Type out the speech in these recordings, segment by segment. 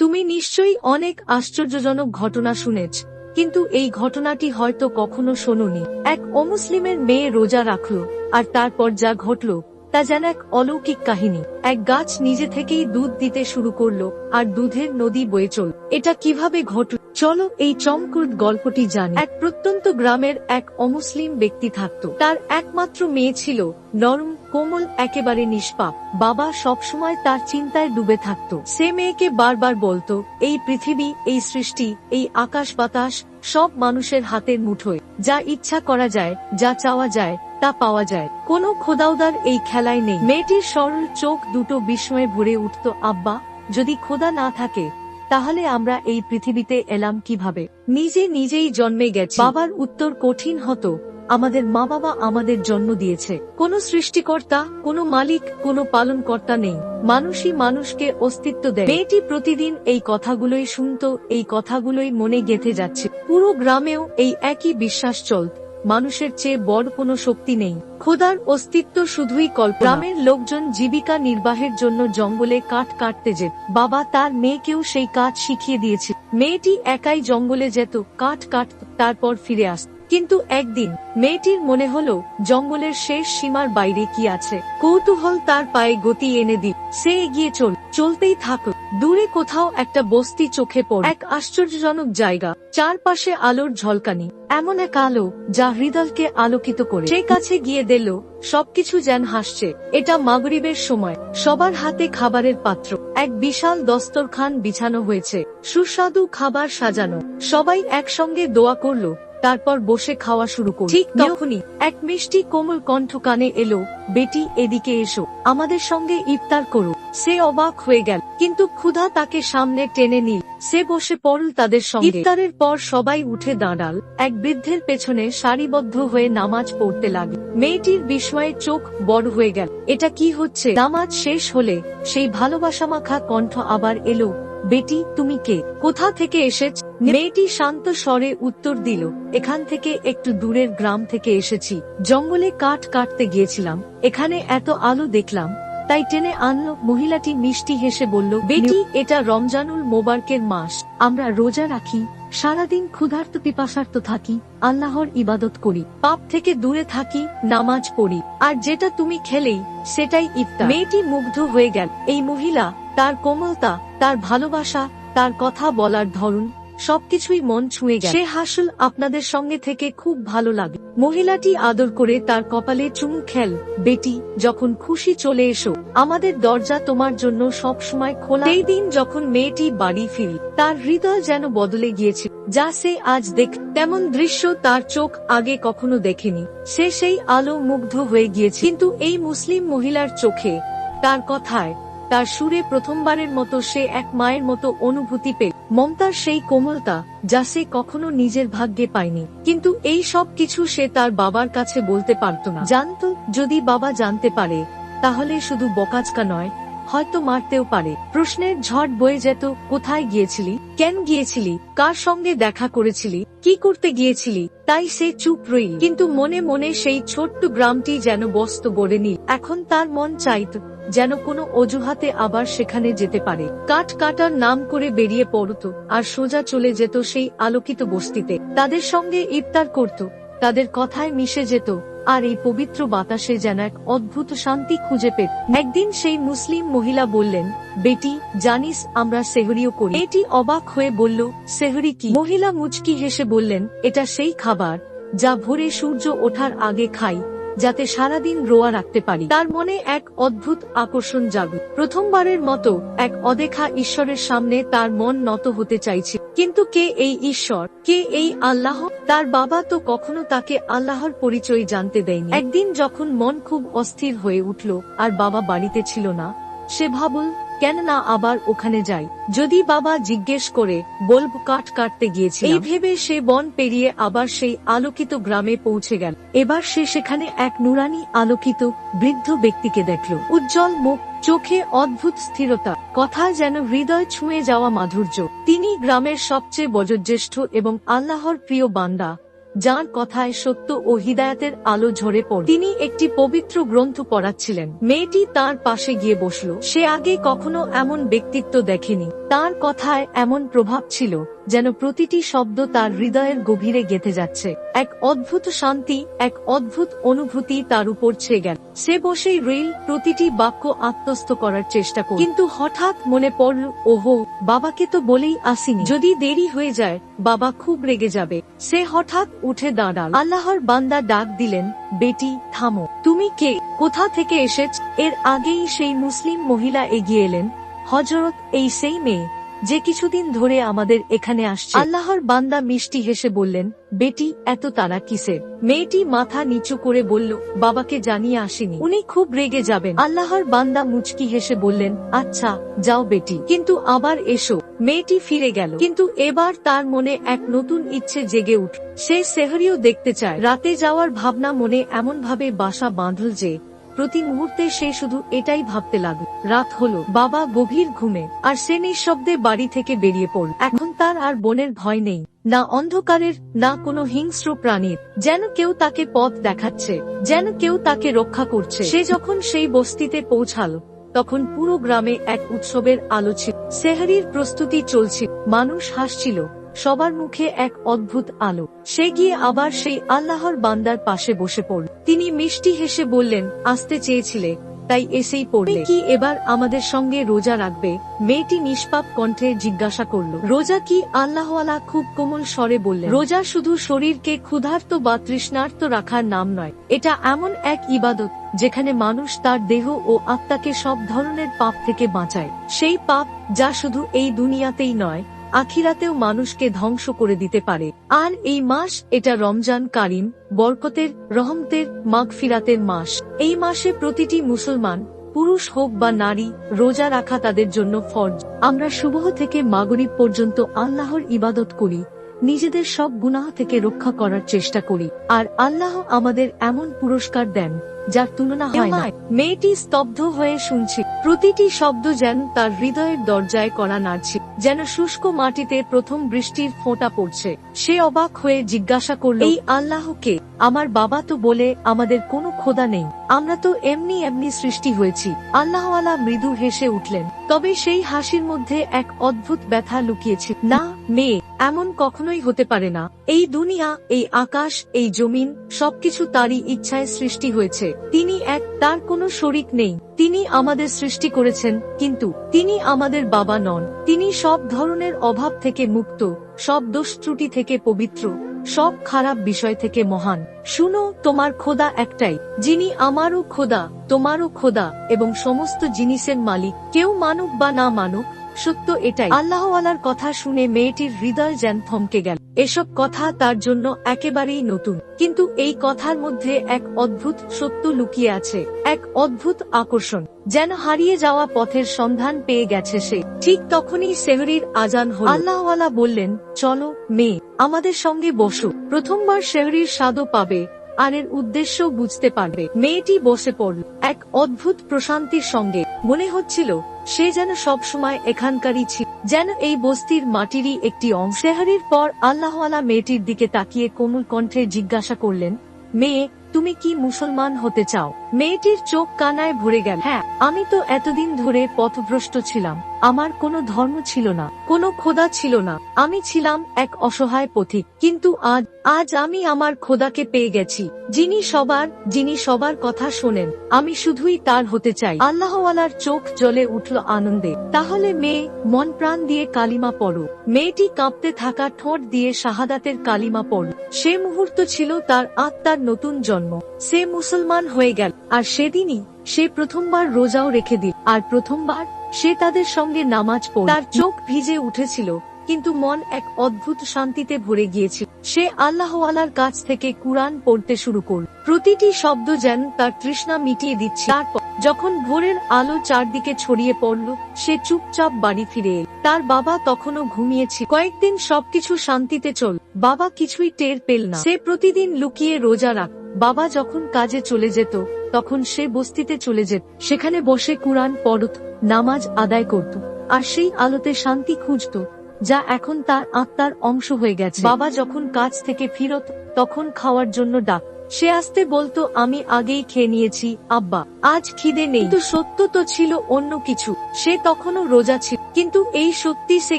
তুমি নিশ্চয়ই অনেক আশ্চর্যজনক ঘটনা শুনেছ, কিন্তু এই ঘটনাটি হয়তো কখনো শোনোনি। এক অমুসলিমের মেয়ে রোজা রাখল, আর তারপর যা ঘটল তা যেন এক অলৌকিক কাহিনী। এক গাছ নিজে থেকেই দুধ দিতে শুরু করল, আর দুধের নদী বয়ে চল। এটা কীভাবে ঘটল? চলো এই চমকুট গল্পটি জানি। এক প্রত্যন্ত গ্রামের এক অমুসলিম ব্যক্তি থাকত। তার একমাত্র মেয়ে ছিল নরম, কোমল, একেবারে নিষ্পাপ। বাবা সবসময় তার চিন্তায় ডুবে থাকত। সে মেয়েকে বারবার বলতো, এই পৃথিবী, এই সৃষ্টি, এই আকাশ বাতাস, সব মানুষের হাতের মুঠোয়। যা ইচ্ছা করা যায়, যা চাওয়া যায় তা পাওয়া যায়। কোনো খোদাউদার এই খেলায় নেই। মেয়েটির সরল চোখ দুটো বিস্ময়ে ভরে উঠত, আব্বা, যদি খোদা না থাকে, তাহলে আমরা এই পৃথিবীতে এলাম কীভাবে? নিজে নিজেই জন্মে গেছে। বাবার উত্তর কঠিন হতো, আমাদের মা বাবা আমাদের জন্ম দিয়েছে। কোনো সৃষ্টিকর্তা, কোনো মালিক, কোনো পালনকর্তা নেই। মানুষই মানুষকে অস্তিত্ব দেয়। মেয়েটি প্রতিদিন এই কথাগুলোই শুনতো, এই কথাগুলোই মনে গেঁথে যাচ্ছে। পুরো গ্রামেও এই একই বিশ্বাস চলত। মানুষের চেয়ে বড় কোনো শক্তি নেই। খোদার অস্তিত্ব শুধুই কল্প গ্রামের লোকজন জীবিকা নির্বাহের জন্য জঙ্গলে কাঠ কাটতে যেত বাবা তার মেয়েকেও সেই কাজ শিখিয়ে দিয়েছে। মেয়েটি একাই জঙ্গলে যেত, কাঠ কাট তারপর ফিরে আসত। কিন্তু একদিন, মেয়েটির মনে হলো, জঙ্গলের শেষ সীমার বাইরে কি আছে। কৌতূহল তার পায়ে গতি এনে দিল। সে এগিয়ে চল, চলতেই থাকল দূরে কোথাও একটা বস্তি চোখে পড়। এক আশ্চর্যজনক জায়গা। চারপাশে আলোর ঝলকানি। এমন এক আলো, যা হৃদয়কে আলোকিত করে। সে কাছে গিয়ে দিল সবকিছু যেন হাসছে। এটা মাগরিবের সময়। সবার হাতে খাবারের পাত্র। এক বিশাল দস্তরখান বিছানো হয়েছে। সুস্বাদু খাবার সাজানো। সবাই একসঙ্গে দোয়া করল তারপর বসে খাওয়া শুরু করল। ঠিক তখনই এক মিষ্টি কোমল কণ্ঠ কানে এলো বেটি এদিকে এসো। আমাদের সঙ্গে ইফতার করো। সে অবাক হয়ে গেল কিন্তু ক্ষুধা তাকে সামনে টেনে নিল। সে বসে পড়ল তাদের সঙ্গে। ইফতারের পর সবাই উঠে দাঁড়াল। এক বৃদ্ধের পেছনে সারিবদ্ধ হয়ে নামাজ পড়তে লাগল। মেয়েটির বিস্ময়ে চোখ বড় হয়ে গেল। এটা কি হচ্ছে? নামাজ শেষ হলে সেই ভালোবাসা মাখা কণ্ঠ আবার এলো। বেটি, তুমি কে? কোথা থেকে এসেছ? মেয়েটি শান্ত স্বরে উত্তর দিল, এখান থেকে একটু দূরের গ্রাম থেকে এসেছি। জঙ্গলে কাঠ কাটতে গিয়েছিলাম। এখানে এত আলো দেখলাম। তাই টেনে আনলো। মহিলাটি মিষ্টি হেসে বলল, বেটি, এটা রমজানুল মোবারকের মাস। আমরা রোজা রাখি। সারাদিন ক্ষুধার্ত পিপাসার্ত থাকি। আল্লাহর ইবাদত করি। পাপ থেকে দূরে থাকি, নামাজ পড়ি। আর যেটা তুমি খেলেই, সেটাই ইফতার। মেয়েটি মুগ্ধ হয়ে গেল। এই মহিলা, তার কোমলতা তার ভালোবাসা, তার কথা বলার ধরন, সবকিছুই মন ছুঁয়ে সে হাসল আপনাদের সঙ্গে থেকে খুব ভালো লাগে। মহিলাটি আদর করে তার কপালে চুমু খেল। বেটি, যখন খুশি চলে এসো। আমাদের দরজা তোমার জন্য সব সময় খোলা। এই দিন যখন মেয়েটি বাড়ি ফিরি তার হৃদয় যেন বদলে গিয়েছে। যা সে আজ দেখ, তেমন দৃশ্য তার চোখ আগে কখনো দেখেনি। সে সেই আলো মুগ্ধ হয়ে গিয়েছে। কিন্তু এই মুসলিম মহিলার চোখে তার কথায় তার সুরে প্রথমবারের মতো সে এক মায়ের মতো অনুভূতি পেল। মমতার সেই কোমলতা, যা সে কখনো নিজের ভাগ্যে পায়নি। কিন্তু এই সব কিছু সে তার বাবার কাছে বলতে পারত না। জানতো, যদি বাবা জানতে পারে, তাহলে শুধু বকাজকা নয়, হয়তো মারতেও পারে। প্রশ্নের ঝড় বয়ে যেত, কোথায় গিয়েছিলি? কেন গিয়েছিলি? কার সঙ্গে দেখা করেছিলি? কি করতে গিয়েছিলি? তাই সে চুপ রইল। কিন্তু মনে মনে সেই ছোট্ট গ্রামটি যেন বস্ত গড়ে নিল। এখন তার মন চাইত যেন কোনো অজুহাতে আবার সেখানে যেতে পারে। কাঠ কাটার নাম করে বেরিয়ে পড়ত, আর সোজা চলে যেত সেই আলোকিত বস্তিতে। তাদের সঙ্গে ইফতার করত, তাদের কথায় মিশে যেত, আর এই পবিত্র বাতাসে যেন এক অদ্ভুত শান্তি খুঁজে পেত। একদিন সেই মুসলিম মহিলা বললেন, বেটি, জানিস আমরা সেহরিও করি। এটি অবাক হয়ে বলল, সেহরি কি? মহিলা মুচকি হেসে বললেন, এটা সেই খাবার, যা ভোরে সূর্য ওঠার আগে খাই। যাতে সারাদিন রোয়া রাখতে পারি। তার মনে এক অদ্ভুত আকর্ষণ জাগুক প্রথমবারের মতো এক অদেখা ঈশ্বরের সামনে তার মন নত হতে চাইছে। কিন্তু কে এই ঈশ্বর? কে এই আল্লাহ? তার বাবা তো কখনো তাকে আল্লাহর পরিচয় জানতে দেয়নি। একদিন যখন মন খুব অস্থির হয়ে উঠল, আর বাবা বাড়িতে ছিল না, সে ভাবল কেন না আবার ওখানে যাই। যদি বাবা জিজ্ঞেস করে, বলব কাঠ কাটতে গিয়েছে এই ভেবে সে বন পেরিয়ে আবার সেই আলোকিত গ্রামে পৌঁছে গেল। এবার সে সেখানে এক নুরানি আলোকিত বৃদ্ধ ব্যক্তিকে দেখল। উজ্জ্বল মুখ, চোখে অদ্ভুত স্থিরতা কথা যেন হৃদয় ছুঁয়ে যাওয়া মাধুর্য। তিনি গ্রামের সবচেয়ে বয়োজ্যেষ্ঠ এবং আল্লাহর প্রিয় বান্দা। যার কথায় সত্য ও হৃদায়তের আলো ঝরে পড়ে। তিনি একটি পবিত্র গ্রন্থ পড়াচ্ছিলেন। মেয়েটি তার পাশে গিয়ে বসল। সে আগে কখনো এমন ব্যক্তিত্ব দেখেনি। তার কথায় এমন প্রভাব ছিল যেন প্রতিটি শব্দ তার হৃদয়ের গভীরে গেঁথে যাচ্ছে। এক অদ্ভুত শান্তি, এক অদ্ভুত অনুভূতি তার উপর ছেয়ে গেল। সে বসেই রেল প্রতিটি বাক্য আত্মস্থ করার চেষ্টা করল। কিন্তু হঠাৎ মনে পড়ল, ওহো, বাবাকে তো বলেই আসিনি। যদি দেরি হয়ে যায়, বাবা খুব রেগে যাবে। সে হঠাৎ উঠে দাঁড়াল। আল্লাহর বান্দা ডাক দিলেন, বেটি, থামো। তুমি কে? কোথা থেকে এসেছ? এর আগেই সেই মুসলিম মহিলা এগিয়ে এলেন। হজরত এই সেই মেয়ে। যে কিছুদিন ধরে আমাদের এখানে আসছে। আল্লাহর বান্দা মিষ্টি হেসে বললেন বেটি এত তারা কিসের? মেয়েটি মাথা নিচু করে বলল বাবাকে জানিয়ে আসেনি। উনি খুব রেগে যাবেন। আল্লাহর বান্দা মুচকি হেসে বললেন আচ্ছা যাও বেটি। কিন্তু আবার এসো। মেয়েটি ফিরে গেল। কিন্তু এবার তার মনে এক নতুন ইচ্ছে জেগে উঠ। সে সেহরিও দেখতে চায়। রাতে যাওয়ার ভাবনা মনে এমন ভাবে বাসা বাঁধল যে প্রতি মুহূর্তে সে শুধু এটাই ভাবতে লাগল। রাত হলো, বাবা গভীর ঘুমে, আর সে নিঃশব্দে বাড়ি থেকে বেরিয়ে পড়ল। এখন তার আর বোনের ভয় নেই, না অন্ধকারের, না কোনো হিংস্র প্রাণীর। যেন কেউ তাকে পথ দেখাচ্ছে, যেন কেউ তাকে রক্ষা করছে। সে যখন সেই বস্তিতে পৌঁছালো, তখন পুরো গ্রামে এক উৎসবের আলো ছিল। সেহারির প্রস্তুতি চলছিল, মানুষ হাসছিল সবার মুখে এক অদ্ভুত আলো। সে গিয়ে আবার সেই আল্লাহর বান্দার পাশে বসে পড়ল। তিনি মিষ্টি হেসে বললেন, আসতে চেয়েছিলে, তাই এসেই পড়লে। কি এবার আমাদের সঙ্গে রোজা রাখবে? মেয়েটি নিষ্পাপ কণ্ঠে জিজ্ঞাসা করল, রোজা কি আল্লাহওয়ালা খুব কোমল স্বরে বললেন? রোজা শুধু শরীরকে ক্ষুধার্ত বা তৃষ্ণার্ত রাখার নাম নয়, এটা এমন এক ইবাদত যেখানে মানুষ তার দেহ ও আত্মাকে সব ধরনের পাপ থেকে বাঁচায়। সেই পাপ যা শুধু এই দুনিয়াতেই নয় আখিরাতেও মানুষকে ধ্বংস করে দিতে পারে। আর এই মাস এটা রমজান, কারিম, বরকতের, রহমতের, মাগফিরাতের মাস। এই মাসে প্রতিটি মুসলমান, পুরুষ হোক বা নারী, রোজা রাখা তাদের জন্য ফরজ। আমরা শুভ থেকে মাগরিব পর্যন্ত আল্লাহর ইবাদত করি, নিজেদের সব গুনাহ থেকে রক্ষা করার চেষ্টা করি। আর আল্লাহ আমাদের এমন পুরস্কার দেন যার তুলনা হয় না। মেয়েটি স্তব্ধ হয়ে শুনছে। প্রতিটি শব্দ যেন তার হৃদয়ের দরজায় করা নাড়ছে, যেন শুষ্ক মাটিতে প্রথম বৃষ্টির ফোঁটা পড়ছে। সে অবাক হয়ে জিজ্ঞাসা করল, এই আল্লাহকে আমার বাবা তো বলে আমাদের কোনো খোদা নেই। আমরা তো এমনি এমনি সৃষ্টি হয়েছি। আল্লাহওয়ালা মৃদু হেসে উঠলেন। তবে সেই হাসির মধ্যে এক অদ্ভুত ব্যথা লুকিয়েছে। না, মেয়ে, এমন কখনোই হতে পারে না। এই দুনিয়া, এই আকাশ, এই জমিন, সবকিছু তারই ইচ্ছায় সৃষ্টি হয়েছে। তিনি এক, তার কোনো শরিক নেই। তিনি আমাদের সৃষ্টি করেছেন, কিন্তু তিনি আমাদের বাবা নন। তিনি সব ধরনের অভাব থেকে মুক্ত, সব দোষ ত্রুটি থেকে পবিত্র, সব খারাপ বিষয় থেকে মহান। শুনো, তোমার খোদা একটাই, যিনি আমারও খোদা, তোমারও খোদা, এবং সমস্ত জিনিসের মালিক। কেউ মানুক বা না মানুক সত্য এটাই। আল্লাহওয়ালার কথা শুনে মেয়েটির হৃদয় যেন থমকে গেল। এসব কথা তার জন্য একেবারেই নতুন। কিন্তু এই কথার মধ্যে এক অদ্ভুত সত্য লুকিয়ে আছে, এক অদ্ভুত আকর্ষণ। যেন হারিয়ে যাওয়া পথের সন্ধান পেয়ে গেছে সে। ঠিক তখনই সেহরির আজান হল। আল্লাহওয়ালা বললেন, চলো মেয়ে, আমাদের সঙ্গে বসো। প্রথমবার শেহরির স্বাদও পাবে। আর এর উদ্দেশ্য বুঝতে পারবে। মেয়েটি বসে পড়ল। এক অদ্ভুত প্রশান্তির সঙ্গে মনে হচ্ছিল সে যেন সব সময় এখানকারই ছিল, যেন এই বস্তির মাটিরই একটি অংশ। সেহারির পর আল্লাহওয়ালা মেয়েটির দিকে তাকিয়ে কোমল কণ্ঠে জিজ্ঞাসা করলেন, মেয়ে, তুমি কি মুসলমান হতে চাও? মেয়েটির চোখ কানায় ভরে গেল। হ্যাঁ আমি তো এতদিন ধরে পথভ্রষ্ট ছিলাম। আমার কোনো ধর্ম ছিল না, কোনো খোদা ছিল না। আমি ছিলাম এক অসহায় পথিক, কিন্তু আজ আজ আমি আমার খোদাকে পেয়ে গেছি। যিনি সবার যিনি সবার কথা শোনেন, আমি শুধুই তার হতে চাই। আল্লাহওয়ালার চোখ জ্বলে উঠল আনন্দে। তাহলে মেয়ে, মন প্রাণ দিয়ে কালিমা পড়ো। মেয়েটি কাঁপতে থাকা ঠোঁট দিয়ে শাহাদাতের কালিমা পড়ল সে মুহূর্ত ছিল তার আত্মার নতুন জন্ম। সে মুসলমান হয়ে গেল। আর সেদিনই সে প্রথমবার রোজাও রেখে দিল। আর প্রথমবার সে তাদের সঙ্গে নামাজ পড়ল তার চোখ ভিজে উঠেছিল, কিন্তু মন এক অদ্ভুত শান্তিতে ভরে গিয়েছিল। সে আল্লাহওয়ালার কাছ থেকে কুরআন পড়তে শুরু করল। প্রতিটি শব্দ যেন তার তৃষ্ণা মিটিয়ে দিচ্ছে। তারপর যখন ভোরের আলো চারদিকে ছড়িয়ে পড়ল, সে চুপচাপ বাড়ি ফিরে এল। তার বাবা তখনও ঘুমিয়েছিল কয়েকদিন সবকিছু শান্তিতে চল। বাবা কিছুই টের পেল না। সে প্রতিদিন লুকিয়ে রোজা রাখ বাবা যখন কাজে চলে যেত, তখন সে বস্তিতে চলে যেত। সেখানে বসে কুরআন পড়ত, নামাজ আদায় করত, আর সেই আলোতে শান্তি খুঁজত, যা এখন তার আত্মার অংশ হয়ে গেছে। বাবা যখন কাজ থেকে ফিরত, তখন খাওয়ার জন্য ডাক। সে আসতে বলতো, আমি আগেই খেয়ে নিয়েছি, আব্বা। আজ খিদে নেই। কিন্তু সত্য তো ছিল অন্য কিছু। সে তখনও রোজা ছিল। কিন্তু এই সত্যি সে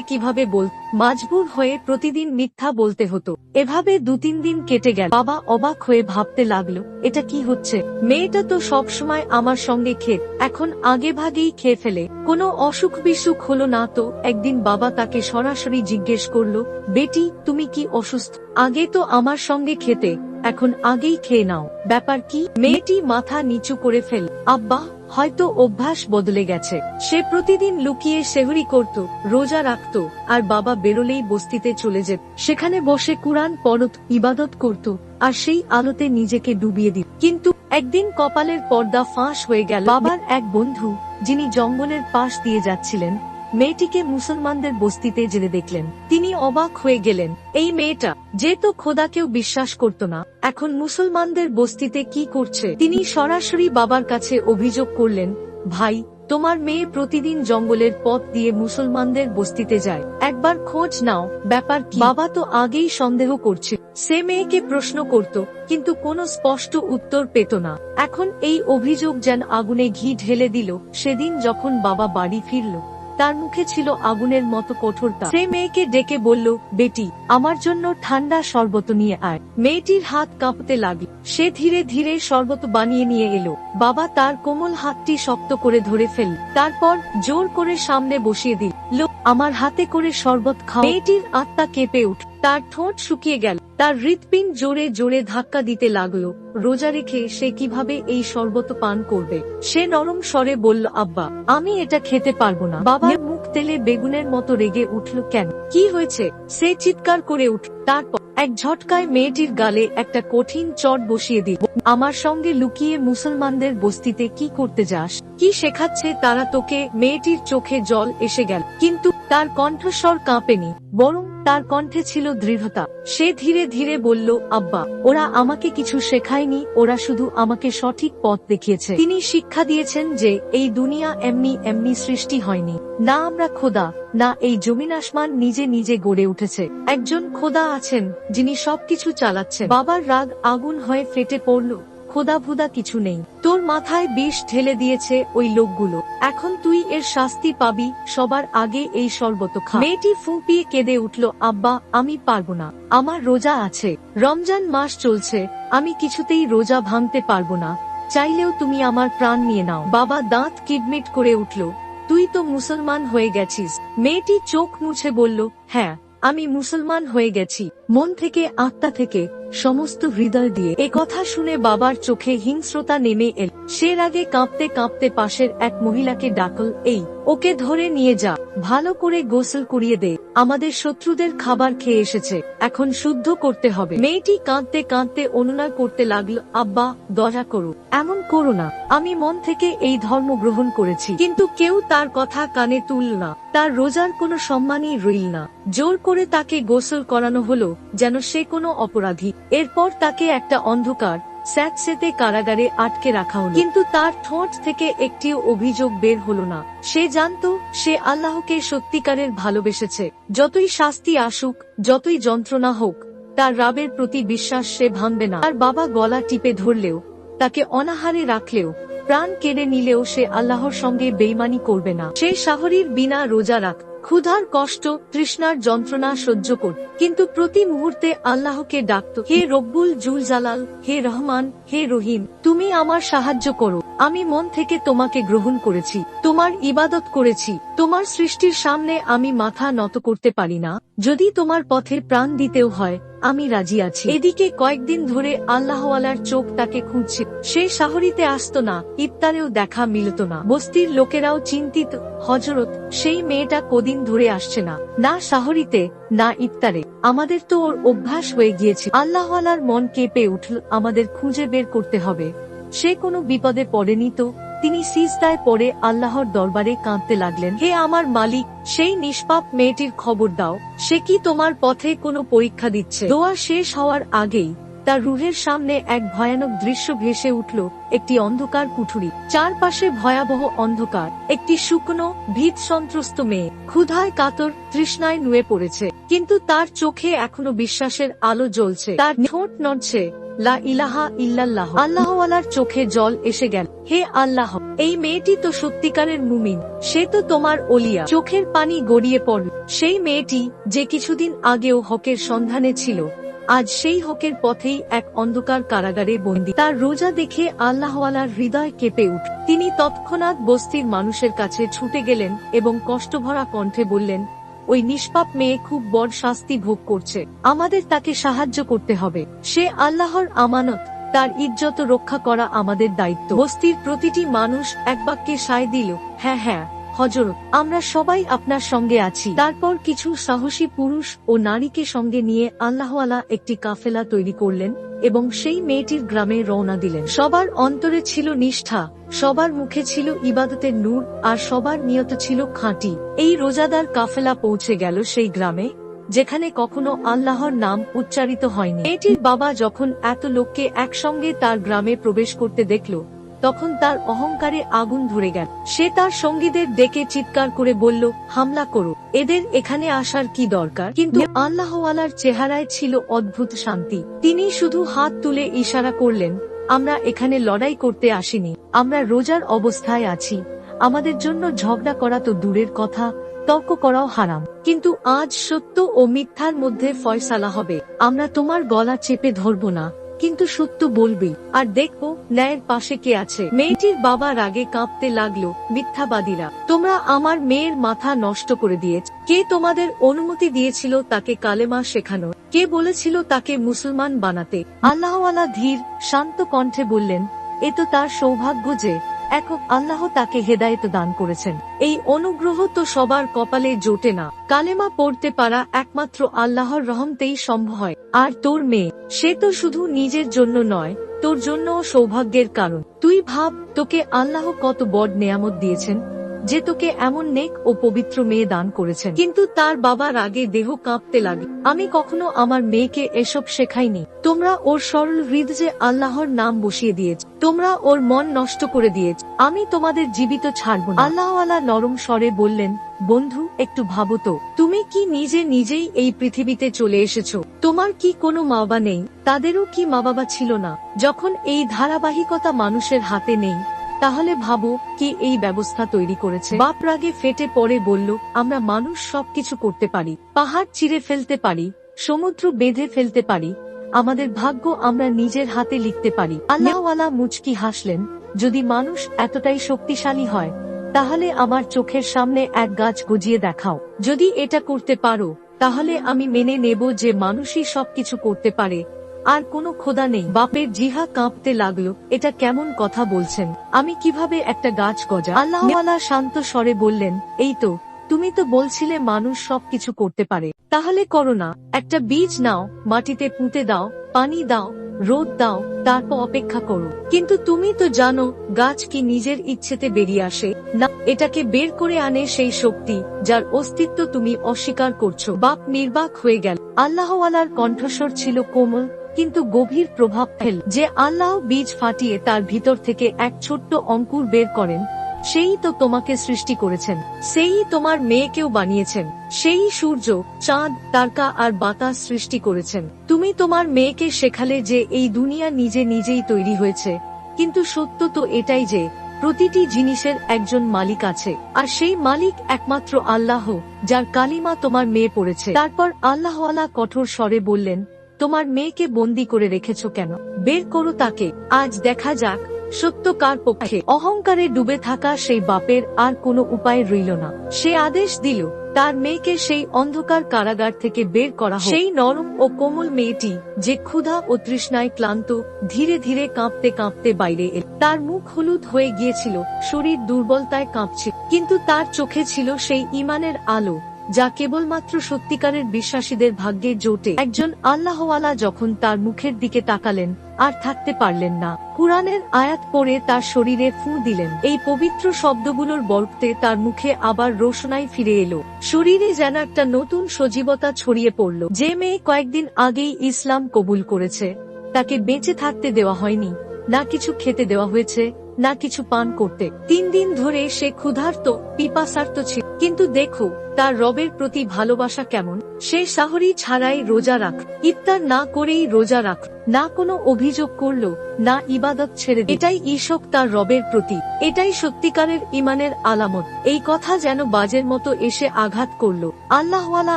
কীভাবে বল মাজবুর হয়ে প্রতিদিন মিথ্যা বলতে হতো। এভাবে দু তিন দিন কেটে গেল। বাবা অবাক হয়ে ভাবতে লাগল, এটা কি হচ্ছে? মেয়েটা তো সব সময় আমার সঙ্গে খেত। এখন আগে ভাগেই খেয়ে ফেলে। কোনো অসুখ বিসুখ হলো না তো একদিন বাবা তাকে সরাসরি জিজ্ঞেস করল, বেটি, তুমি কি অসুস্থ? আগে তো আমার সঙ্গে খেতে। এখন আগেই খেয়ে নাও। ব্যাপার কি? মেয়েটি মাথা নিচু করে ফেল। আব্বা, হয়তো অভ্যাস বদলে গেছে। সে প্রতিদিন লুকিয়ে সেহরি করত, রোজা রাখত, আর বাবা বেরোলেই বস্তিতে চলে যেত। সেখানে বসে কুরআন, পরত, ইবাদত করত, আর সেই আলোতে নিজেকে ডুবিয়ে দিত। কিন্তু একদিন কপালের পর্দা ফাঁস হয়ে গেল। বাবার এক বন্ধু, যিনি জঙ্গলের পাশ দিয়ে যাচ্ছিলেন, মেয়েটিকে মুসলমানদের বস্তিতে জেলে দেখলেন। তিনি অবাক হয়ে গেলেন, এই মেয়েটা, যে তো খোদাকেও বিশ্বাস করত না। এখন মুসলমানদের বস্তিতে কি করছে? তিনি সরাসরি বাবার কাছে অভিযোগ করলেন, ভাই, তোমার মেয়ে প্রতিদিন জঙ্গলের পথ দিয়ে মুসলমানদের বস্তিতে যায়। একবার খোঁজ নাও, ব্যাপার বাবা তো আগেই সন্দেহ করছে। সে মেয়েকে প্রশ্ন করত, কিন্তু কোনো স্পষ্ট উত্তর পেত না। এখন এই অভিযোগ যেন আগুনে ঘি ঢেলে দিল। সেদিন যখন বাবা বাড়ি ফিরল তার মুখে ছিল আগুনের মতো কঠোরতা সে মেয়েকে ডেকে বলল, বেটি, আমার জন্য ঠান্ডা শরবত নিয়ে আয়। মেয়েটির হাত কাঁপতে লাগে সে ধীরে ধীরে শরবত বানিয়ে নিয়ে এলো। বাবা তার কোমল হাতটি শক্ত করে ধরে ফেল তারপর জোর করে সামনে বসিয়ে দিল লোক আমার হাতে করে শরবত খাও। মেয়েটির আত্মা কেঁপে উঠ তার ঠোঁট শুকিয়ে গেল। তার হৃৎপিণ্ড জোরে জোরে ধাক্কা দিতে লাগল। রোজা রেখে সে কীভাবে এই শরবত পান করবে? সে নরম স্বরে বলল, আব্বা, আমি এটা খেতে পারব না। বাবার মুখ তেলে বেগুনের মতো রেগে উঠল, কেন? কি হয়েছে? সে চিৎকার করে উঠ, তারপর এক ঝটকায় মেয়েটির গালে একটা কঠিন চট বসিয়ে দিল, আমার সঙ্গে লুকিয়ে মুসলমানদের বস্তিতে কি করতে যাস? কি শেখাচ্ছে তারা তোকে? মেয়েটির চোখে জল এসে গেল। কিন্তু তার কণ্ঠস্বর কাঁপেনি, বরং তার কণ্ঠে ছিল দৃঢ়তা। সে ধীরে ধীরে বলল, আব্বা, ওরা আমাকে কিছু শেখায়নি, ওরা শুধু আমাকে সঠিক পথ দেখিয়েছে। তিনি শিক্ষা দিয়েছেন যে এই দুনিয়া এমনি এমনি সৃষ্টি হয়নি। না আমরা খোদা, না এই জমিন আসমান নিজে নিজে গড়ে উঠেছে। একজন খোদা আছেন, যিনি সবকিছু চালাচ্ছেন। বাবার রাগ আগুন হয়ে ফেটে পড়ল। খোদা ভুদা কিছু নেই। তোর মাথায় বিষ ঢেলে দিয়েছে ওই লোকগুলো। এখন তুই এর শাস্তি পাবি, সবার আগে এই শরবত খা মেয়েটি ফুঁপিয়ে কেঁদে উঠল, আব্বা, আমি পারব না। আমার রোজা আছে। রমজান মাস চলছে, আমি কিছুতেই রোজা ভাঙতে পারব না। চাইলেও তুমি আমার প্রাণ নিয়ে নাও। বাবা দাঁত কিডমিট করে উঠল, তুই তো মুসলমান হয়ে গেছিস। মেয়েটি চোখ মুছে বলল হ্যাঁ আমি মুসলমান হয়ে গেছি। মন থেকে আত্মা থেকে সমস্ত হৃদয় দিয়ে এ কথা শুনে বাবার চোখে হিংস্রতা নেমে এল। সে আগে কাঁপতে কাঁপতে পাশের এক মহিলাকে ডাকল, এই, ওকে ধরে নিয়ে যা, ভালো করে গোসল করিয়ে দে, আমাদের শত্রুদের খাবার খেয়ে এসেছে, এখন শুদ্ধ করতে হবে। মেয়েটি কাঁদতে কাঁদতে অনুনয় করতে লাগল, আব্বা, দয়া করো, এমন করো না, আমি মন থেকে এই ধর্ম গ্রহণ করেছি, কিন্তু কেউ তার কথা কানে তুলল না, তার রোজার কোনো সম্মানই রইল না। জোর করে তাকে গোসল করানো হলো যেন সে কোনো অপরাধী। এরপর তাকে একটা অন্ধকার স্যাঁতসেতে কারাগারে আটকে রাখা হলো। কিন্তু তার ঠোঁট থেকে একটিও অভিযোগ বের হলো না। সে জানতো, সে আল্লাহকে সত্যিকারের ভালোবেসেছে। যতই শাস্তি আসুক, যতই যন্ত্রণা হোক, তার রাবের প্রতি বিশ্বাস সে ভাঙবে না। তার বাবা গলা টিপে ধরলেও, তাকে অনাহারে রাখলেও, প্রাণ কেড়ে নিলেও সে আল্লাহর সঙ্গে বেইমানি করবে না। সে শাহরির বিনা রোজা রাখ ক্ষুধার কষ্ট, তৃষ্ণার যন্ত্রণা সহ্য কর। কিন্তু প্রতি মুহূর্তে আল্লাহকে ডাকত হে রব্বুল জুল জালাল হে রহমান, হে রহিম, তুমি আমার সাহায্য করো। আমি মন থেকে তোমাকে গ্রহণ করেছি, তোমার ইবাদত করেছি, তোমার সৃষ্টির সামনে আমি মাথা নত করতে পারি না। যদি তোমার পথে প্রাণ দিতেও হয়, আমি রাজি আছি। এদিকে কয়েকদিন ধরে আল্লাহওয়ালার চোখ তাকে খুঁজছে, সে শাহরিতে আসত না, ইফতারেও দেখা মিলত না। বস্তির লোকেরাও চিন্তিত হজরত সেই মেয়েটা কদিন ধরে আসছে না না শাহরিতে, না ইফতারে। আমাদের তো ওর অভ্যাস হয়ে গিয়েছে। আল্লাহওয়ালার মন কেঁপে উঠল, আমাদের খুঁজে বের করতে হবে। সে কোনো বিপদে পড়েনি তো? তিনি সিজদায় পড়ে আল্লাহর দরবারে কাঁদতে লাগলেন। হে আমার মালিক, সেই নিষ্পাপ মেয়েটির খবর দাও। সে কি তোমার পথে কোনো পরীক্ষা দিচ্ছে? দোয়া শেষ হওয়ার আগেই তার রুহের সামনে এক ভয়ানক দৃশ্য ভেসে উঠল একটি অন্ধকার কুঠুরি। চারপাশে ভয়াবহ অন্ধকার। একটি শুকনো ভীত সন্ত্রস্ত মেয়ে। ক্ষুধায় কাতর, তৃষ্ণায় নুয়ে পড়েছে। কিন্তু তার চোখে এখনও বিশ্বাসের আলো জ্বলছে। তার ঠোঁট নড়ছে। লা ইলাহা ইল্লাল্লাহ। আল্লাহওয়ালার চোখে জল এসে গেল। হে আল্লাহ, এই মেয়েটি তো সত্যিকারের মুমিন। সে তো তোমার অলিয়া। চোখের পানি গড়িয়ে পড়ল। সেই মেয়েটি যে কিছুদিন আগেও হকের সন্ধানে ছিল, আজ সেই হকের পথেই এক অন্ধকার কারাগারে বন্দী। তার রোজা দেখে আল্লাহওয়ালার হৃদয় কেঁপে উঠ। তিনি তৎক্ষণাৎ বস্তির মানুষের কাছে ছুটে গেলেন এবং কষ্টভরা কণ্ঠে বললেন ওই নিষ্পাপ মেয়ে খুব বড় শাস্তি ভোগ করছে। আমাদের তাকে সাহায্য করতে হবে। সে আল্লাহর আমানত, তার ইজ্জত রক্ষা করা আমাদের দায়িত্ব। বস্তির প্রতিটি মানুষ এক বাক্যে সায় দিল হ্যাঁ হ্যাঁ হজরত, আমরা সবাই আপনার সঙ্গে আছি। তারপর কিছু সাহসী পুরুষ ও নারীকে সঙ্গে নিয়ে আল্লাহওয়ালা একটি কাফেলা তৈরি করলেন এবং সেই মেয়েটির গ্রামে রওনা দিলেন। সবার অন্তরে ছিল নিষ্ঠা। সবার মুখে ছিল ইবাদতের নূর, আর সবার নিয়ত ছিল খাঁটি। এই রোজাদার কাফেলা পৌঁছে গেল সেই গ্রামে, যেখানে কখনো আল্লাহর নাম উচ্চারিত হয়নি। মেয়েটির বাবা যখন এত লোককে একসঙ্গে তার গ্রামে প্রবেশ করতে দেখল, তখন তার অহংকারে আগুন ধরে গেল। সে তার সঙ্গীদের ডেকে চিৎকার করে বলল, হামলা করো, এদের এখানে আসার কি দরকার? কিন্তু আল্লাহওয়ালার চেহারায় ছিল অদ্ভুত শান্তি। তিনি শুধু হাত তুলে ইশারা করলেন আমরা এখানে লড়াই করতে আসিনি। আমরা রোজার অবস্থায় আছি। আমাদের জন্য ঝগড়া করা তো দূরের কথা, তর্ক করাও হারাম। কিন্তু আজ সত্য ও মিথ্যার মধ্যে ফয়সালা হবে। আমরা তোমার গলা চেপে ধরব না। কিন্তু সত্য বলবি। আর দেখব ন্যায়ের পাশে কে আছে। মেয়েটির বাবা রাগে কাঁপতে লাগল, মিথ্যাবাদীরা। তোমরা আমার মেয়ের মাথা নষ্ট করে দিয়েছ। কে তোমাদের অনুমতি দিয়েছিল তাকে কালেমা শেখানো কে বলেছিল তাকে মুসলমান বানাতে? আল্লাহওয়ালা ধীর, শান্ত কণ্ঠে বললেন, এ তো তার সৌভাগ্য যে একক আল্লাহ তাকে হেদায়েত দান করেছেন। এই অনুগ্রহ তো সবার কপালে জোটে না। কালেমা পড়তে পারা একমাত্র আল্লাহর রহমতেই সম্ভব হয়। আর তোর মেয়ে, সে তো শুধু নিজের জন্য নয়, তোর জন্যও সৌভাগ্যের কারণ। তুই ভাব, তোকে আল্লাহ কত বড় নেয়ামত দিয়েছেন, যে তোকে এমন নেক ও পবিত্র মেয়ে দান করেছেন। কিন্তু তার বাবার আগে দেহ কাঁপতে লাগে। আমি কখনো আমার মেয়েকে এসব শেখাইনি। তোমরা ওর সরল হৃদ যে আল্লাহর নাম বসিয়ে দিয়েছ। তোমরা ওর মন নষ্ট করে দিয়েছ। আমি তোমাদের জীবিত ছাড়ব না। আল্লাহ আল্লাহ নরম স্বরে বললেন, বন্ধু, একটু ভাবো তো, তুমি কি নিজে নিজেই এই পৃথিবীতে চলে এসেছ? তোমার কি কোনো মা বাবা নেই? তাদেরও কি মা বাবা ছিল না? যখন এই ধারাবাহিকতা মানুষের হাতে নেই, তাহলে ভাবো কি এই ব্যবস্থা তৈরি করেছে। বাপ রাগে ফেটে পড়ে বলল, আমরা মানুষ সবকিছু করতে পারি, পাহাড় চিরে ফেলতে পারি, সমুদ্র বেঁধে ফেলতে পারি আমাদের ভাগ্য আমরা নিজের হাতে লিখতে পারি। আল্লাহওয়ালা মুচকি হাসলেন, যদি মানুষ এতটাই শক্তিশালী হয়, তাহলে আমার চোখের সামনে এক গাছ গজিয়ে দেখাও। যদি এটা করতে পারো, তাহলে আমি মেনে নেব যে মানুষই সবকিছু করতে পারে, আর কোনো খোদা নেই। বাপের জিহা কাঁপতে লাগল, এটা কেমন কথা বলছেন? আমি কীভাবে একটা গাছ গজা? আল্লাহওয়ালা শান্ত স্বরে বললেন, এই তো তুমি তো বলছিলে মানুষ সবকিছু করতে পারে। তাহলে করো না। একটা বীজ নাও, মাটিতে পুঁতে দাও, পানি দাও, রোদ দাও, তারপর অপেক্ষা করো। কিন্তু তুমি তো জানো, গাছ কি নিজের ইচ্ছেতে বেরিয়ে আসে। না, এটাকে বের করে আনে সেই শক্তি, যার অস্তিত্ব তুমি অস্বীকার করছ। বাপ নির্বাক হয়ে গেল। আল্লাহওয়ালার কণ্ঠস্বর ছিল কোমল, কিন্তু গভীর প্রভাব ফেল। যে আল্লাহ বীজ ফাটিয়ে তার ভিতর থেকে এক ছোট্ট অঙ্কুর বের করেন সেই তো তোমাকে সৃষ্টি করেছেন, সেই তোমার মেয়েকেও বানিয়েছেন, সেই সূর্য, চাঁদ, তারকা আর বাতাস সৃষ্টি করেছেন। তুমি তোমার মেয়েকে শেখালে যে এই দুনিয়া নিজে নিজেই তৈরি হয়েছে। কিন্তু সত্য তো এটাই যে, প্রতিটি জিনিসের একজন মালিক আছে, আর সেই মালিক একমাত্র আল্লাহ, যার কালিমা তোমার মেয়ে পড়েছে। তারপর আল্লাহওয়ালা কঠোর স্বরে বললেন, তোমার মেয়েকে বন্দি করে রেখেছ কেন? বের করো তাকে, আজ দেখা যাক সত্য কার পক্ষে অহংকারে ডুবে থাকা সেই বাপের আর কোনো উপায় রইল না। সে আদেশ দিল, তার মেয়েকে সেই অন্ধকার কারাগার থেকে বের করা সেই নরম ও কোমল মেয়েটি, যে ক্ষুধা ও তৃষ্ণায় ক্লান্ত, ধীরে ধীরে কাঁপতে কাঁপতে বাইরে এল। তার মুখ হলুদ হয়ে গিয়েছিল, শরীর দুর্বলতায় কাঁপছে, কিন্তু তার চোখে ছিল সেই ইমানের আলো। যা কেবলমাত্র সত্যিকারের বিশ্বাসীদের ভাগ্যে জোটে। একজন আল্লাহওয়ালা যখন তার মুখের দিকে তাকালেন, আর থাকতে পারলেন না। কুরআনের আয়াত পড়ে তার শরীরে ফু দিলেন। এই পবিত্র শব্দগুলোর বর্তে তার মুখে আবার রোশনাই ফিরে এলো। শরীরে যেন একটা নতুন সজীবতা ছড়িয়ে পড়ল। যে মেয়ে কয়েকদিন আগেই ইসলাম কবুল করেছে, তাকে বেঁচে থাকতে দেওয়া হয়নি, না কিছু খেতে দেওয়া হয়েছে না কিছু পান করতে। তিন দিন ধরে সে ক্ষুধার্ত, পিপাসার্ত ছিল। কিন্তু দেখো, তার রবের প্রতি ভালোবাসা কেমন। সে সাহরি ছাড়াই রোজা রাখ। ইফতার না করেই রোজা রাখ। না কোনো অভিযোগ করল, না ইবাদত ছেড়ে এটাই ঈশক তার রবের প্রতি। এটাই সত্যিকারের ইমানের আলামত। এই কথা যেন বাজের মতো এসে আঘাত করল। আল্লাহওয়ালা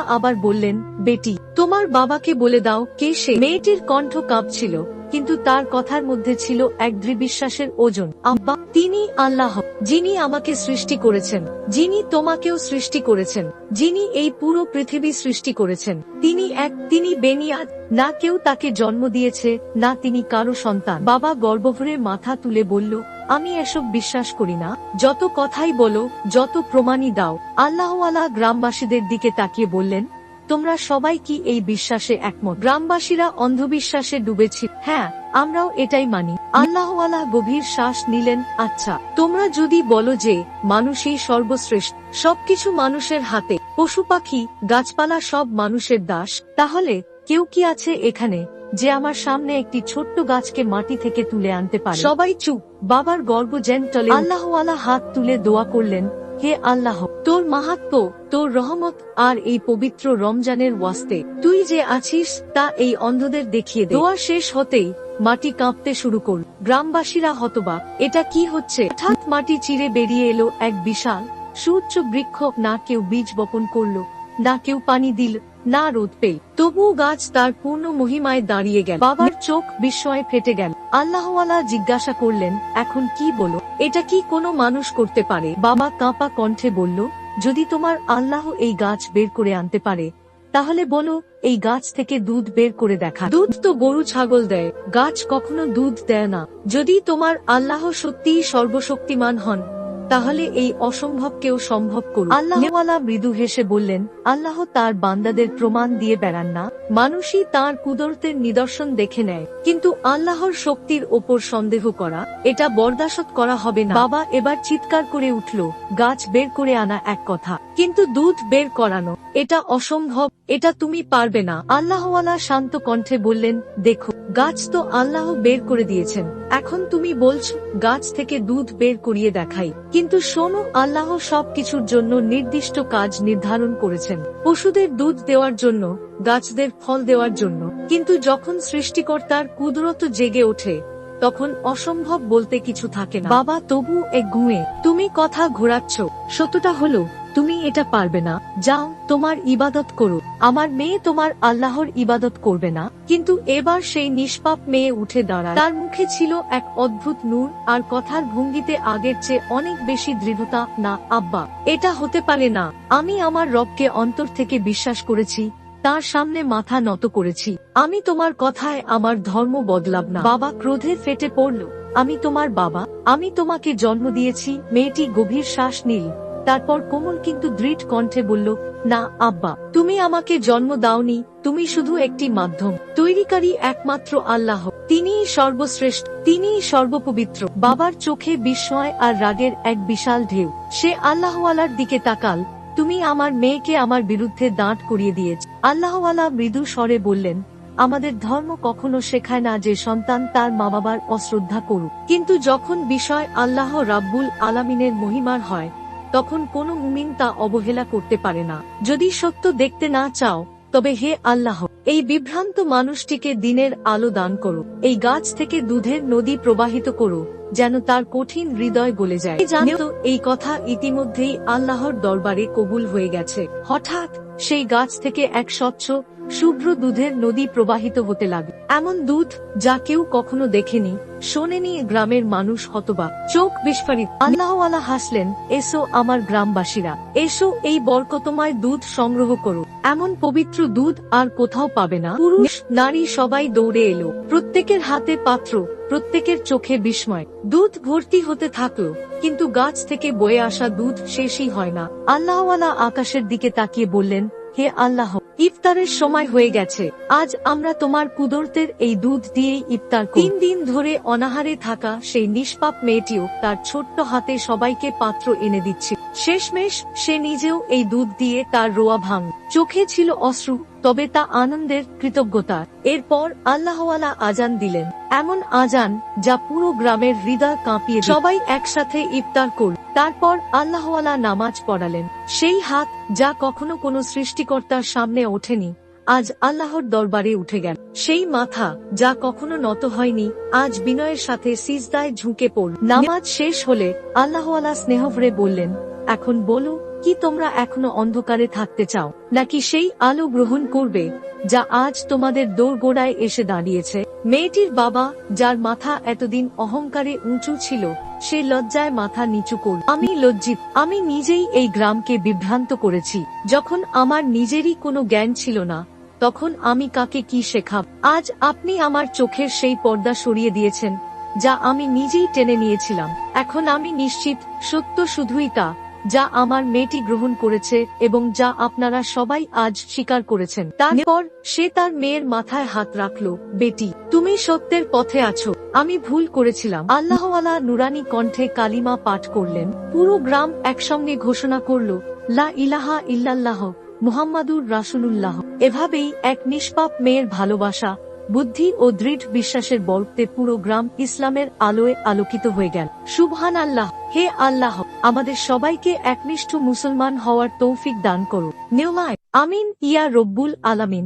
আবার বললেন, বেটি, তোমার বাবাকে বলে দাও, কে সে? মেয়েটির কণ্ঠ কাঁপছিল। কিন্তু তার কথার মধ্যে ছিল এক দৃঢ়বিশ্বাসের ওজন। আব্বা, তিনি আল্লাহ, যিনি আমাকে সৃষ্টি করেছেন, যিনি তোমাকেও সৃষ্টি করেছেন, যিনি এই পুরো পৃথিবী সৃষ্টি করেছেন। তিনি এক, তিনি বেনিয়াদ না কেউ তাকে জন্ম দিয়েছে, না তিনি কারও সন্তান। বাবা গর্বভরে মাথা তুলে বলল, আমি এসব বিশ্বাস করি না। যত কথাই বলো, যত প্রমাণই দাও। আল্লাহওয়ালা গ্রামবাসীদের দিকে তাকিয়ে বললেন তোমরা সবাই কি এই বিশ্বাসে একমত? গ্রামবাসীরা অন্ধবিশ্বাসে ডুবেছিল হ্যাঁ আমরাও এটাই মানি। আল্লাহওয়ালা গভীর শ্বাস নিলেন আচ্ছা তোমরা যদি বলো যে মানুষই সর্বশ্রেষ্ঠ সবকিছু মানুষের হাতে পশু পাখি গাছপালা সব মানুষের দাস তাহলে কেউ কি আছে এখানে যে আমার সামনে একটি ছোট্ট গাছকে মাটি থেকে তুলে আনতে পারে? সবাই চুপ বাবার গর্ব যেন টলে। আল্লাহওয়ালা হাত তুলে দোয়া করলেন হে আল্লাহ, তোর মাহাত্ম, তোর রহমত আর এই পবিত্র রমজানের ওয়াস্তে। তুই যে আছিস, তা এই অন্ধদের দেখিয়ে দে। দোয়া শেষ হতেই মাটি কাঁপতে শুরু করল। গ্রামবাসীরা হতবাক, এটা কি হচ্ছে? হঠাৎ মাটি চিরে বেরিয়ে এলো এক বিশাল, সুউচ্চ বৃক্ষ। না কেউ বীজ বপন করল, না কেউ পানি দিল, না রোদ পেল। তবুও গাছ তার পূর্ণ মহিমায় দাঁড়িয়ে গেল। বাবার চোখ বিস্ময়ে ফেটে গেল। আল্লাহওয়ালা জিজ্ঞাসা করলেন, এখন কি বলো? এটা কি কোনো মানুষ করতে পারে? বাবা কাঁপা কণ্ঠে বলল, যদি তোমার আল্লাহ এই গাছ বের করে আনতে পারে, তাহলে বলো, এই গাছ থেকে দুধ বের করে দেখা। দুধ তো গরু ছাগল দেয়, গাছ কখনো দুধ দেয় না। যদি তোমার আল্লাহ সত্যিই সর্বশক্তিমান হন তাহলে এই অসম্ভবকেও সম্ভব করুন। আল্লাহওয়ালা মৃদু হেসে বললেন, আল্লাহ তার বান্দাদের প্রমাণ দিয়ে বেড়ান না। মানুষই তার কুদরতের নিদর্শন দেখে নেয়। কিন্তু আল্লাহর শক্তির ওপর সন্দেহ করা, এটা বরদাসত করা হবে না। বাবা এবার চিৎকার করে উঠল, গাছ বের করে আনা এক কথা। কিন্তু দুধ বের করানো, এটা অসম্ভব। এটা তুমি পারবে না। আল্লাহওয়ালা শান্ত কণ্ঠে বললেন, দেখো, গাছ তো আল্লাহ বের করে দিয়েছেন। এখন তুমি বলছো, গাছ থেকে দুধ বের করিয়ে দেখাই। কিন্তু শোনো, আল্লাহ সবকিছুর জন্য নির্দিষ্ট কাজ নির্ধারণ করেছেন। পশুদের দুধ দেওয়ার জন্য, গাছদের ফল দেওয়ার জন্য। কিন্তু যখন সৃষ্টিকর্তার কুদরত জেগে ওঠে, তখন অসম্ভব বলতে কিছু থাকে না। বাবা, তবু এক গুঁয়ে তুমি কথা ঘোরাচ্ছ। সত্যটা হলো তুমি এটা পারবে না। যাও, তোমার ইবাদত করো। আমার মেয়ে তোমার আল্লাহর ইবাদত করবে না। কিন্তু এবার সেই নিষ্পাপ মেয়ে উঠে দাঁড়ায়। তার মুখে ছিল এক অদ্ভুত নূর, আর কথার ভঙ্গিতে আগের চেয়ে অনেক বেশি দৃঢ়তা। না, আব্বা, এটা হতে পারে না। আমি আমার রবকে অন্তর থেকে বিশ্বাস করেছি, তার সামনে মাথা নত করেছি। আমি তোমার কথায় আমার ধর্ম বদলাব না। বাবা ক্রোধে ফেটে পড়ল। আমি তোমার বাবা, আমি তোমাকে জন্ম দিয়েছি। মেয়েটি গভীর শ্বাস নিল। তারপর কোমল কিন্তু দৃঢ় কণ্ঠে বলল, না, আব্বা, তুমি আমাকে জন্ম দাওনি, তুমি শুধু একটি মাধ্যম, তৈরিকারী একমাত্র আল্লাহ, তিনিই সর্বশ্রেষ্ঠ, তিনিই সর্বপবিত্র। বাবার চোখে বিস্ময় আর রাগের এক বিশাল ঢেউ। সে আল্লাহওয়ালার দিকে তাকাল, তুমি আমার মেয়েকে আমার বিরুদ্ধে দাঁড় করিয়ে দিয়েছ। আল্লাহওয়ালা মৃদু স্বরে বললেন, আমাদের ধর্ম কখনো শেখায় না যে সন্তান তার মা বাবার অশ্রদ্ধা করুক। কিন্তু যখন বিষয় আল্লাহ রাব্বুল আলামিনের মহিমার হয় তখন কোনো মুমিন তা অবহেলা করতে পারে না। যদি সত্য দেখতে না চাও, তবে হে আল্লাহ, এই বিভ্রান্ত মানুষটিকে দিনের আলো দান করো। এই গাছ থেকে দুধের নদী প্রবাহিত করো, যেন তার কঠিন হৃদয় গলে যায়। জানো এই কথা ইতিমধ্যেই আল্লাহর দরবারে কবুল হয়ে গেছে। হঠাৎ, সেই গাছ থেকে এক স্বচ্ছ শুভ্র দুধের নদী প্রবাহিত হতে লাগে এমন দুধ যা কেউ কখনো দেখেনি, শোনেনি গ্রামের মানুষ হতবা। চোখ বিস্ফারিত। আল্লাহওয়ালা হাসলেন, এসো আমার গ্রামবাসীরা, এসো এই বরকতময় দুধ সংগ্রহ করো। এমন পবিত্র দুধ আর কোথাও পাবে না। পুরুষ, নারী সবাই দৌড়ে এলো। প্রত্যেকের হাতে পাত্র, প্রত্যেকের চোখে বিস্ময়। দুধ ভর্তি হতে থাকল, কিন্তু গাছ থেকে বয়ে আসা দুধ শেষই হয় না। আল্লাহওয়ালা আকাশের দিকে তাকিয়ে বললেন, হে আল্লাহ ইফতারের সময় হয়ে গেছে। আজ আমরা তোমার কুদরতের এই দুধ দিয়েই ইফতার। তিন দিন ধরে অনাহারে থাকা সেই নিষ্পাপ মেয়েটিও তার ছোট্ট হাতে সবাইকে পাত্র এনে দিচ্ছে। শেষমেশ সে নিজেও এই দুধ দিয়ে তার রোয়া ভাঙ। চোখে ছিল অশ্রু, তবে তা আনন্দের কৃতজ্ঞতার এরপর আল্লাহওয়ালা আজান দিলেন। এমন আজান যা পুরো গ্রামের হৃদয় কাঁপিয়ে সবাই একসাথে ইফতার করল। তারপর আল্লাহওয়ালা নামাজ পড়ালেন। সেই হাত যা কখনো কোনো সৃষ্টিকর্তার সামনে ওঠেনি, আজ আল্লাহর দরবারে উঠে গেল। সেই মাথা যা কখনো নত হয়নি, আজ বিনয়ের সাথে সিজদায় ঝুঁকে পড়ল। নামাজ শেষ হলে আল্লাহওয়ালা স্নেহভরে বললেন, এখন বলো, কি তোমরা এখনও অন্ধকারে থাকতে চাও? নাকি সেই আলো গ্রহণ করবে, যা আজ তোমাদের দোরগোড়ায় এসে দাঁড়িয়েছে? মেয়েটির বাবা, যার মাথা এতদিন অহংকারে উঁচু ছিল সে লজ্জায় মাথা নিচু করল আমি লজ্জিত। আমি নিজেই এই গ্রামকে বিভ্রান্ত করেছি। যখন আমার নিজেরই কোনো জ্ঞান ছিল না, তখন আমি কাকে কি শেখাব? আজ আপনি আমার চোখের সেই পর্দা সরিয়ে দিয়েছেন, যা আমি নিজেই টেনে নিয়েছিলাম। এখন আমি নিশ্চিত, সত্য শুধুই তা। যা আমার মেয়েটি গ্রহণ করেছে এবং যা আপনারা সবাই আজ স্বীকার করেছেন। তারপর সে তার মেয়ের মাথায় হাত রাখল, বেটি, তুমি সত্যের পথে আছো। আমি ভুল করেছিলাম। আল্লাহওয়ালা নুরানি কণ্ঠে কালিমা পাঠ করলেন। পুরো গ্রাম একসঙ্গে ঘোষণা করল, লা ইলাহা ইল্লাল্লাহ, মুহাম্মাদুর রাসুলুল্লাহ। এভাবেই এক নিষ্পাপ মেয়ের ভালোবাসা বুদ্ধি ও দৃঢ় বিশ্বাসের বলতে পুরো গ্রাম ইসলামের আলোয় আলোকিত হয়ে গেল। সুবহান আল্লাহ হে আল্লাহ, আমাদের সবাইকে একনিষ্ঠ মুসলমান হওয়ার তৌফিক দান করো নেওমায় আমিন, ইয়া রব্বুল আলামিন।